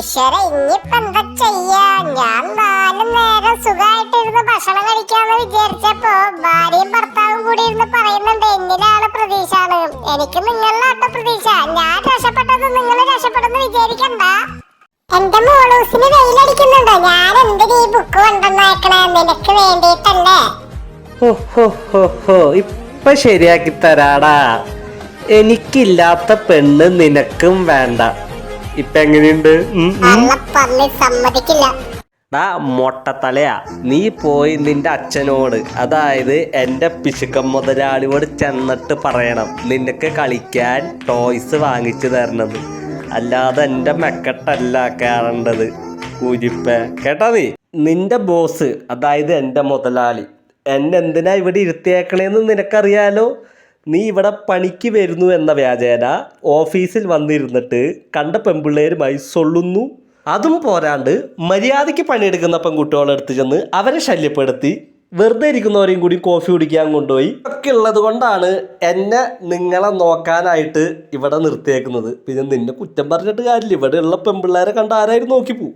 ഈശ്വര ഇനിയിപ്പൊ എന്താ ചെയ്യാ? ഞാൻ നാല് നേരം സുഖമായിട്ടിരുന്ന് ഭക്ഷണം കഴിക്കാന്ന് വിചാരിച്ചപ്പോ ഭാര്യയും ഭർത്താവും കൂടി ഇരുന്ന് പറയുന്നുണ്ട് എന്നിലാണ് പ്രതീക്ഷാണ്? എനിക്ക് നിങ്ങളിലാട്ടോ പ്രതീക്ഷ. ഞാൻ രക്ഷപ്പെട്ടത് നിങ്ങൾ രക്ഷപ്പെടുന്നു വിചാരിക്കണ്ട. എന്റെ മോളൂസിന് വെയിലടിക്കുന്നുണ്ടോ? ഞാൻ എന്തിനീ ഈ ബുക്ക് കൊണ്ടുവന്നേക്കണേ നിനക്ക് വേണ്ടിയിട്ടല്ലേ. ഇപ്പൊ ശരിയാക്കി തരാടാ. എനിക്കില്ലാത്ത പെണ്ണ് നിനക്കും വേണ്ട. ഇപ്പൊ എങ്ങനെയുണ്ട് സമ്മതിക്കില്ല. ഡാ മൊട്ടത്തലയാ. നീ പോയി നിന്റെ അച്ഛനോട് അതായത് എന്റെ പിശുക്കം മുതലാളിയോട് ചെന്നിട്ട് പറയണം. നിനക്ക് കളിക്കാൻ ടോയ്സ് വാങ്ങിച്ചു തരണത്. അല്ലാതെ എന്റെ മെക്കട്ടല്ല കയറേണ്ടത് കുരിപ്പ കേട്ടാ നീ? നിന്റെ ബോസ് അതായത് എന്റെ മുതലാളി എന്നെന്തിനാ ഇവിടെ ഇരുത്തിയേക്കണേന്ന് നിനക്കറിയാലോ? നീ ഇവിടെ പണിക്ക് വരുന്നു എന്ന വ്യാജേന ഓഫീസിൽ വന്നിരുന്നിട്ട് കണ്ട പെമ്പിള്ളേരുമായി സൊള്ളുന്നു. അതും പോരാണ്ട് മര്യാദയ്ക്ക് പണിയെടുക്കുന്ന പെൺകുട്ടികളെ അടുത്ത് ചെന്ന് അവരെ ശല്യപ്പെടുത്തി. വെറുതെ ഇരിക്കുന്നവരെയും കൂടി കോഫി കുടിക്കാൻ കൊണ്ടുപോയി. ഒക്കെ ഉള്ളത് കൊണ്ടാണ് എന്നെ നിങ്ങളെ നോക്കാനായിട്ട് ഇവിടെ നിർത്തിയേക്കുന്നത്. പിന്നെ നിന്നെ കുറ്റം പറഞ്ഞിട്ട് കാര്യമില്ല. ഇവിടെയുള്ള പെൺപിള്ളേരെ കണ്ട് ആരായിരുന്നു നോക്കിപ്പോ